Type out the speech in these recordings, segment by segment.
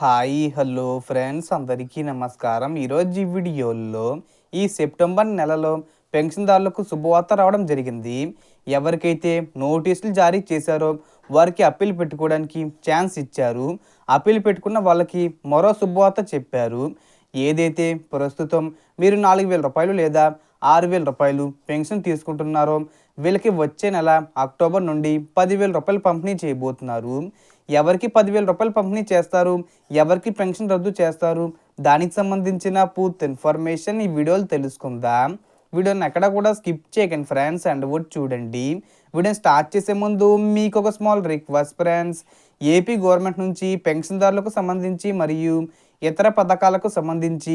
Hi hello friends అందరికీ నమస్కారం. ఈరోజు ఈ వీడియోలో ఈ సెప్టెంబర్ నెలలో పెన్షన్దారులకు శుభవార్త రావడం జరిగింది. ఎవరికైతే నోటీసులు జారీ చేశారో వారికి అప్పీల్ పెట్టుకోవడానికి ఛాన్స్ ఇచ్చారు. అప్పీల్ పెట్టుకున్న వాళ్ళకి మరో శుభవార్త చెప్పారు. ఏదైతే ప్రస్తుతం మీరు నాలుగు వేల రూపాయలు లేదా ఆరు వేల రూపాయలు పెన్షన్ తీసుకుంటున్నారో వీళ్ళకి వచ్చే నెల అక్టోబర్ నుండి పదివేల రూపాయలు పంపిణీ చేయబోతున్నారు. ఎవరికి పదివేల రూపాయలు పంపిణీ చేస్తారు? ఎవరికి పెన్షన్ రద్దు చేస్తారు? దానికి సంబంధించిన పూర్తి ఇన్ఫర్మేషన్ ఈ వీడియోలు తెలుసుకుందాం. వీడియోని ఎక్కడ కూడా స్కిప్ చేయకండి ఫ్రెండ్స్ అండ్ కూడా చూడండి. వీడియోని స్టార్ట్ చేసే ముందు మీకు ఒక small request friends. AP government నుంచి పెన్షన్దారులకు సంబంధించి మరియు ఇతర పథకాలకు సంబంధించి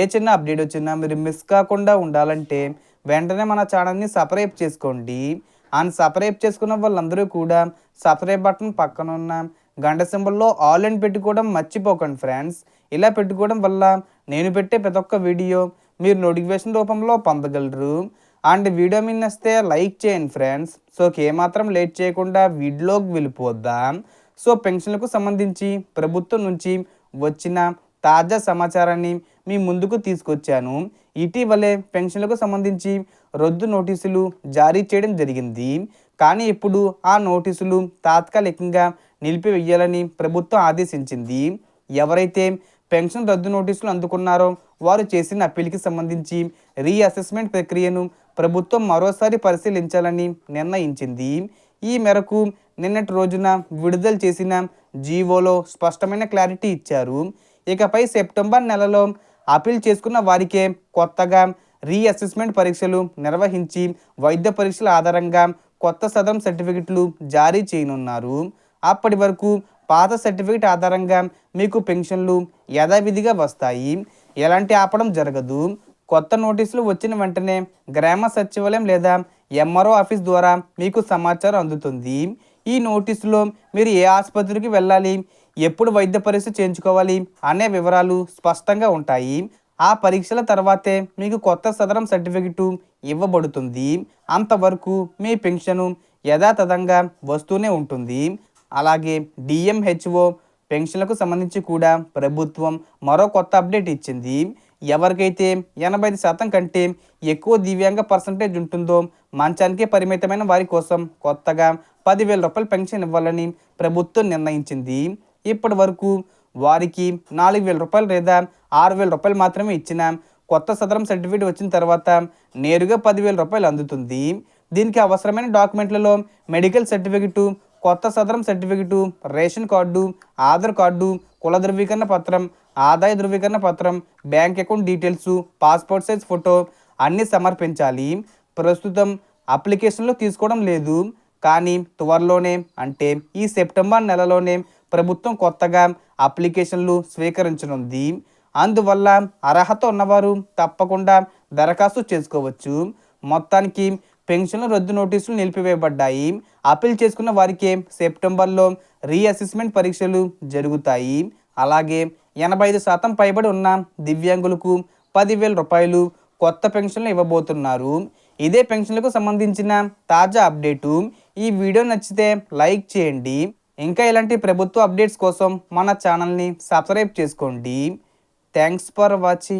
ఏ చిన్న అప్డేట్ వచ్చినా మీరు మిస్ కాకుండా ఉండాలంటే వెంటనే మన ఛానల్ని సబ్స్క్రైబ్ చేసుకోండి. అండ్ సబ్స్క్రైబ్ చేసుకున్న వాళ్ళందరూ కూడా సబ్స్క్రైబ్ బటన్ పక్కన ఉన్న గంట సింబల్లో ఆల్ అండ్ పెట్టుకోవడం మర్చిపోకండి ఫ్రెండ్స్ ఇలా పెట్టుకోవడం వల్ల నేను పెట్టే ప్రతి ఒక్క వీడియో మీరు నోటిఫికేషన్ రూపంలో పొందగలరు. అండ్ వీడియో మీద వస్తే లైక్ చేయండి ఫ్రెండ్స్ సో ఏమాత్రం లేట్ చేయకుండా వీడియోకి వెళ్ళిపోద్దాం సో పెన్షన్లకు సంబంధించి ప్రభుత్వం నుంచి వచ్చిన తాజా సమాచారాన్ని మీ ముందుకు తీసుకొచ్చాను. ఇటీవలే పెన్షన్లకు సంబంధించి రద్దు నోటీసులు జారీ చేయడం జరిగింది. కానీ ఇప్పుడు ఆ నోటీసులు తాత్కాలికంగా నిలిపివేయాలని ప్రభుత్వం ఆదేశించింది. ఎవరైతే పెన్షన్ రద్దు నోటీసులు అందుకున్నారో వారు చేసిన అప్పీల్కి సంబంధించి రీఅసెస్మెంట్ ప్రక్రియను ప్రభుత్వం మరోసారి పరిశీలించాలని నిర్ణయించింది. ఈ మేరకు నిన్నటి రోజున విడుదల చేసిన జీవోలో స్పష్టమైన క్లారిటీ ఇచ్చారు. ఇకపై సెప్టెంబర్ నెలలో అప్పీల్ చేసుకున్న వారికే కొత్తగా రీఅసెస్మెంట్ పరీక్షలు నిర్వహించి వైద్య పరీక్షల ఆధారంగా కొత్త సదం సర్టిఫికెట్లు జారీ చేయనున్నారు. అప్పటి వరకు పాత సర్టిఫికెట్ ఆధారంగా మీకు పెన్షన్లు యథావిధిగా వస్తాయి. ఎలాంటి ఆపడం జరగదు. కొత్త నోటీసులు వచ్చిన వెంటనే గ్రామ సచివాలయం లేదా ఎంఆర్ఓ ఆఫీస్ ద్వారా మీకు సమాచారం అందుతుంది. ఈ నోటీసులో మీరు ఏ ఆసుపత్రికి వెళ్ళాలి ఎప్పుడు వైద్య పరీక్ష చేయించుకోవాలి అనే వివరాలు స్పష్టంగా ఉంటాయి. ఆ పరీక్షల తర్వాతే మీకు కొత్త సదరం సర్టిఫికెట్ ఇవ్వబడుతుంది. అంతవరకు మీ పెన్షను యథాతథంగా వస్తూనే ఉంటుంది. అలాగే డిఎంహెచ్ఓ పెన్షన్లకు సంబంధించి కూడా ప్రభుత్వం మరో కొత్త అప్డేట్ ఇచ్చింది. ఎవరికైతే ఎనభై ఐదు శాతం కంటే ఎక్కువ దివ్యాంగ పర్సంటేజ్ ఉంటుందో మంచానికే పరిమితమైన వారి కోసం కొత్తగా పదివేల రూపాయలు పెన్షన్ ఇవ్వాలని ప్రభుత్వం నిర్ణయించింది. ఇప్పటి వరకు వారికి నాలుగు వేల రూపాయలు లేదా ఆరు వేల రూపాయలు మాత్రమే ఇచ్చిన కొత్త సదరం సర్టిఫికేట్ వచ్చిన తర్వాత నేరుగా పదివేల రూపాయలు అందుతుంది. దీనికి అవసరమైన డాక్యుమెంట్లలో మెడికల్ సర్టిఫికెటు కొత్త Sadaram certificate ration card Aadhaar card కుల ధృవీకరణ పత్రం ఆదాయ ధృవీకరణ పత్రం bank account details passport size photo అన్నీ సమర్పించాలి. ప్రస్తుతం అప్లికేషన్లో తీసుకోవడం లేదు. కానీ త్వరలోనే అంటే ఈ సెప్టెంబర్ నెలలోనే ప్రభుత్వం కొత్తగా అప్లికేషన్లు స్వీకరించనుంది. అందువల్ల అర్హత ఉన్నవారు తప్పకుండా దరఖాస్తు చేసుకోవచ్చు. మొత్తానికి పెన్షన్ల రద్దు నోటీసులు నిలిపివేయబడ్డాయి. అప్పీల్ చేసుకున్న వారికి సెప్టెంబర్లో రీఅసెస్మెంట్ పరీక్షలు జరుగుతాయి. అలాగే ఎనభై ఐదు శాతం పైబడి ఉన్న దివ్యాంగులకు పదివేల రూపాయలు కొత్త పెన్షన్లు ఇవ్వబోతున్నారు. ఇదే పెన్షన్లకు సంబంధించిన తాజా అప్డేటు. ఈ వీడియో నచ్చితే లైక్ చేయండి. ఇంకా ఇలాంటి ప్రభుత్వ అప్డేట్స్ కోసం మన ఛానల్ని సబ్స్క్రైబ్ చేసుకోండి. Thanks for watching